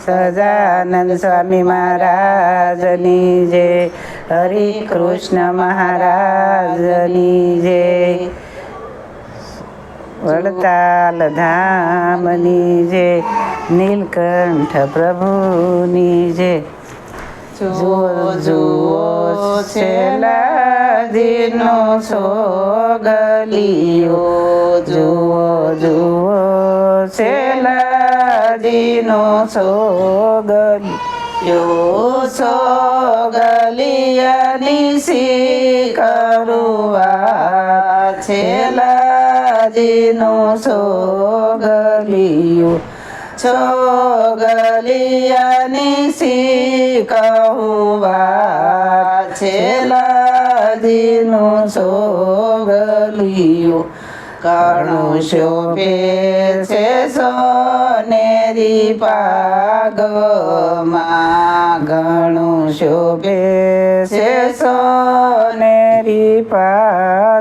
સજાનંદ સ્વામી મહારાજની જય હરિ કૃષ્ણ મહારાજની જય વડતાલ ધામની જય નીલકંઠ પ્રભુની જય જુઓ જુઓ છો ગલીઓ જુઓ જુઓ છેલાજીનો સોગલિયો સોગલિયાની સી કરુવા છેલાજીનો સોગલિયો છોગલિયાની સી કହୁવા છેલાજીનું સોગલિયું શો શોભે છે સોનેરી પાગમાં ઘણું શોભે છે સોનેરી પાગમાં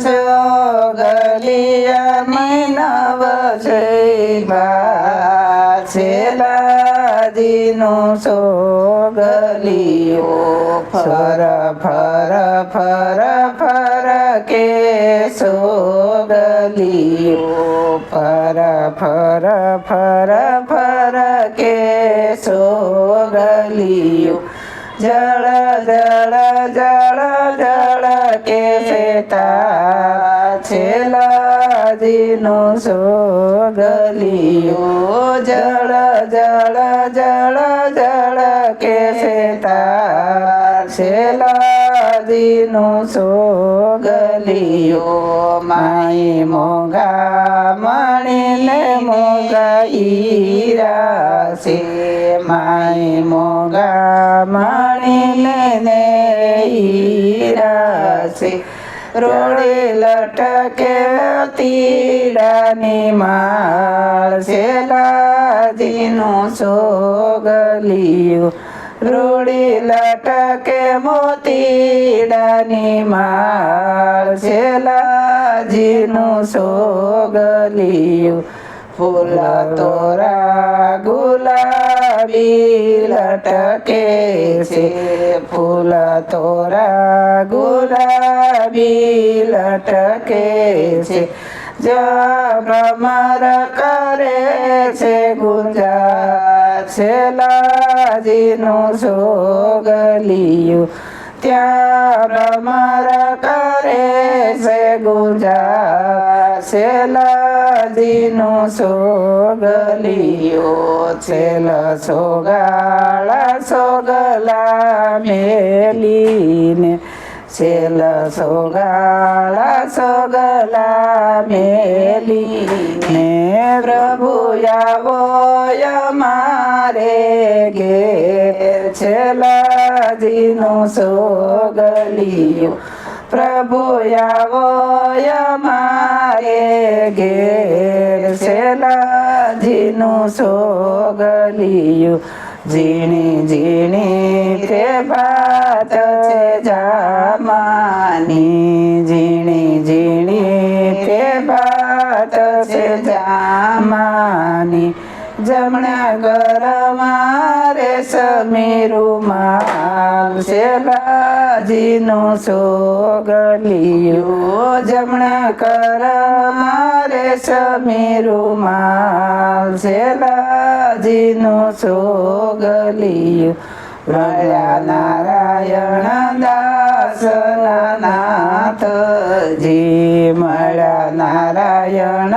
છોગલિયા નવ છે છેલાજીનું સોગલિયો ફર ફર ફર ફર કે સોગલિયો ફર ફર ફર ફર કે સોગલિયો જળ જળ જળ જળ કે સેતા છેલાજીનું સોગલિયો જળ જળ જળ જળ કે સેતા છેલાજીનું સોગલિયો માય મોગા મણીને મોગા ઈરા છે. માઈ મોગા મણીને ને ઈરા છે. રોડે લટકે તીડાની માળ શેલાજીનું સોગલિયું. રોડી લટકે મોતીડાની માળ શેલાજીનું સોગલિયું ફૂલ તોરા ગુલાબી લટકે છે. ફૂલ તોરા ગુલાબી લટકે છે. જમર કરે છે ગુંજા છેલાજીનું સોગલિયું ત્યાં ભમર કરે છે ગુજા. છેલાજીનું સોગલિયું છેલ સોગાળા સોગલા મેલીને. છેલ સોગાળા સોગલા મેલીને. પ્રભુ આવો મારે ઘેર છેલાજીનું સોગલિયું પ્રભુ આવો મારે ઘેર છેલાજીનું સોગલિયું ઝીણી ઝીણી તે ભાત છે જામાની. ઝીણી ઝીણી તે ભાત છે જામાની. જમણા ઘરમાં રે સમીરું માલ શેલાજીનું સોગલિયું જમણા ઘરમાં રે સમીરું માલ શેલાજીનું સોગલિયું મળ્યા નારાયણ દાસ નાથજી મળ્યા નારાયણ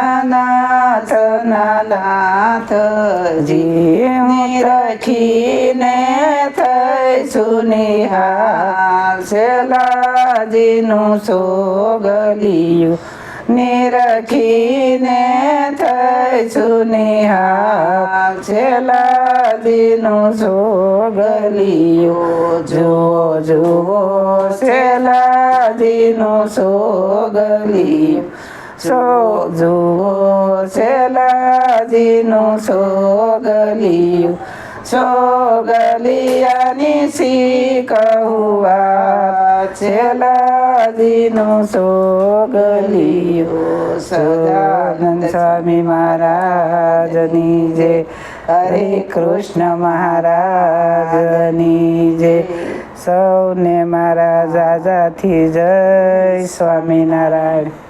નાથ નાથજી રખીને થઈ સુનિહાલ શેલાજીનું સોગલિયું નિરખીને થઈ સુનિહાલ છેલાદીનું સોગલિયું જુઓ જુઓ છેલાદીનું સોગલિયું સો, જુઓ છેલાદીનું સોગલિયું સોગલિયાની સી કહુવા છેલ્લા દિનું સોગલિયો સદાનંદ સ્વામી મહારાજની જે હરે કૃષ્ણ મહારાજની જે સૌને મારા જાજાથી જય સ્વામિનારાયણ